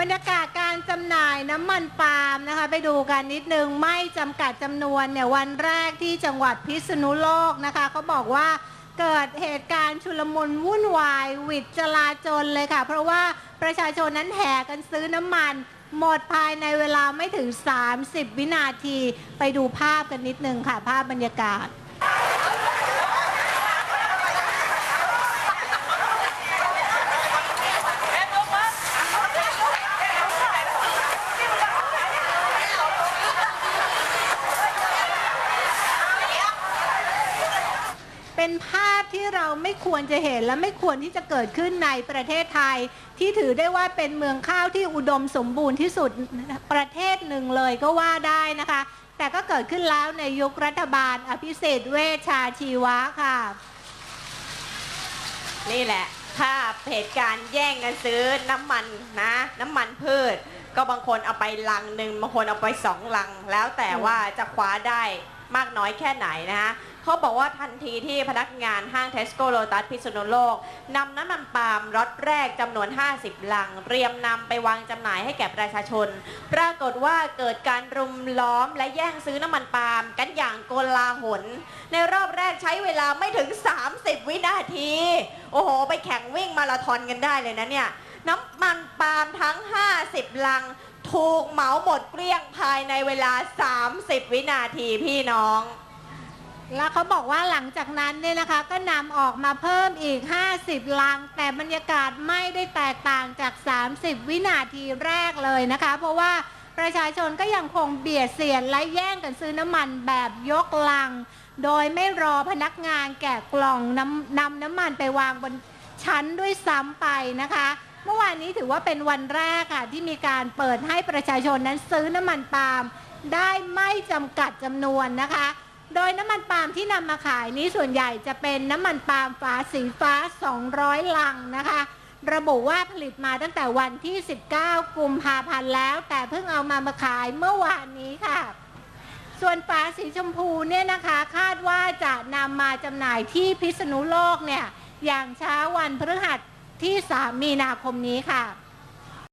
บรรยากาศการจำหน่ายน้ำมันปาล์มนะคะ ไปดูกันนิดนึงไม่จำกัดจำนวนเนี่ยวันแรกที่จังหวัดพิษณุโลกนะคะเขาบอกว่าเกิดเหตุการณ์ชุลมุนวุ่นวายวิดจลาจลเลยค่ะ เพราะว่าประชาชนนั้นแห่กันซื้อน้ำมัน หมดภายในเวลาไม่ถึง 30 วินาที ไปดูภาพกันนิดนึงค่ะ ภาพบรรยากาศ เป็นภาพที่เราไม่ควรจะเห็นและไม่ควรที่จะเกิดขึ้นในประเทศไทย ที่ถือได้ว่าเป็นเมืองข้าวที่อุดมสมบูรณ์ที่สุดประเทศหนึ่งเลยก็ว่าได้นะคะ แต่ก็เกิดขึ้นแล้วในยุครัฐบาลอภิสิทธิ์เวชชาชีวะค่ะ นี่แหละภาพเหตุการณ์แย่งกันซื้อน้ำมันนะ น้ำมันพืช ก็บางคนเอาไปลังหนึ่งบางคนเอาไปสองลัง แล้วแต่ว่าจะคว้าได้มากน้อยแค่ไหนนะคะ เขาบอกว่าทันทีที่พนักงานห้างเทสโก้โลตัสพิษณุโลกนำน้ำมันปาล์มรถแรกจำนวน 50 ลัง เตรียมนำไปวางจำหน่ายให้แก่ประชาชน ปรากฏว่าเกิดการรุมล้อมและแย่งซื้อน้ำมันปาล์มกันอย่างโกลาหล ในรอบแรกใช้เวลาไม่ถึง 30 วินาที โอ้โห ไปแข่งวิ่งมาราธอนกันได้เลยนะเนี่ยน้ำมันปาล์มทั้ง 50 ลัง ถูกเหมาหมดเกลี้ยงภายในเวลา 30 วินาทีพี่น้อง แล้วเขาบอกว่าหลังจากนั้นเนี่ยนะคะ ก็นำออกมาเพิ่มอีก 50 ลัง แต่บรรยากาศไม่ได้แตกต่างจาก 30 วินาทีแรกเลยนะคะ เพราะว่าประชาชนก็ยังคงเบียดเสียดและแย่งกันซื้อน้ำมันแบบยกลัง โดยไม่รอพนักงานแกะกล่องนำนำน้ำมันไปวางบนชั้นด้วยซ้ำไปนะคะ เมื่อวานนี้ถือว่าเป็นวันแรกค่ะที่มีการเปิดให้ประชาชนนั้นซื้อน้ำมันปาล์มได้ไม่จำกัดจำนวนนะคะ โดยน้ำมันปาล์มที่นำมาขายนี้ส่วนใหญ่จะเป็นน้ำมันปาล์มฟ้าสีฟ้า 200 ลังนะคะ ระบุว่าผลิตมาตั้งแต่วันที่ 19 กุมภาพันธ์แล้ว แต่เพิ่งเอามามาขายเมื่อวานนี้ค่ะ ส่วนฟ้าสีชมพูเนี่ยนะคะคาดว่าจะนำมาจำหน่ายที่พิษณุโลกเนี่ยอย่างเช้าวันพฤหัสที่ 3 มีนาคมนี้ค่ะ